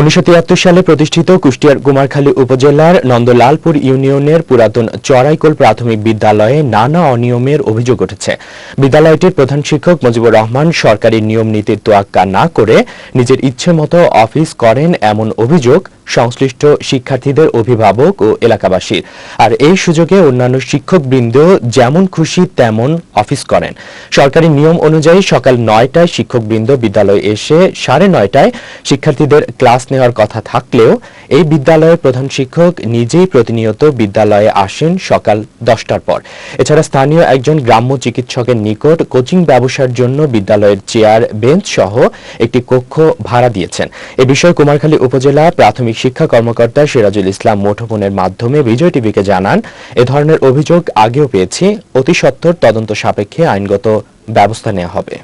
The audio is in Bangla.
উনিশশো তিয়াত্তর সালে প্রতিষ্ঠিত কুষ্টিয়ার কুমারখালী উপজেলার নন্দলালপুর ইউনিয়নের পুরাতন চড়াইকোল প্রাথমিক বিদ্যালয়ে নানা অনিয়মের অভিযোগ উঠেছে। বিদ্যালয়টির প্রধান শিক্ষক মুজিবুর রহমান সরকারি নিয়ম নীতির তোয়াক্কা না করে নিজের ইচ্ছে মতো অফিস করেন এমন অভিযোগ সংশ্লিষ্ট শিক্ষার্থীদের অভিভাবক ও এলাকাবাসীর। আর এই সুযোগে অন্যান্য শিক্ষকবৃন্দ যেমন খুশি তেমন অফিস করেন। সরকারি নিয়ম অনুযায়ী সকাল নয়টায় শিক্ষকবৃন্দ বিদ্যালয়ে এসে সাড়ে নয়টায় শিক্ষার্থীদের ক্লাস নেওয়ার কথা থাকলেও এই বিদ্যালয়ের প্রধান শিক্ষক নিজেই প্রতিনিয়ত বিদ্যালয়ে আসেন সকাল দশটার পর। এছাড়া স্থানীয় একজন গ্রাম্য চিকিৎসকের নিকট কোচিং ব্যবসার জন্য বিদ্যালয়ের চেয়ার, বেঞ্চ সহ একটি কক্ষ ভাড়া দিয়েছেন। এ বিষয়ে কুমারখালী উপজেলা প্রাথমিক শিক্ষা কর্মকর্তা সিরাজুল ইসলাম মুঠোফোনের মাধ্যমে বিজয় টিভিকে জানান, এ ধরনের অভিযোগ আগেও পেয়েছি, অতি সত্বর তদন্ত সাপেক্ষে আইনগত ব্যবস্থা নেওয়া হবে।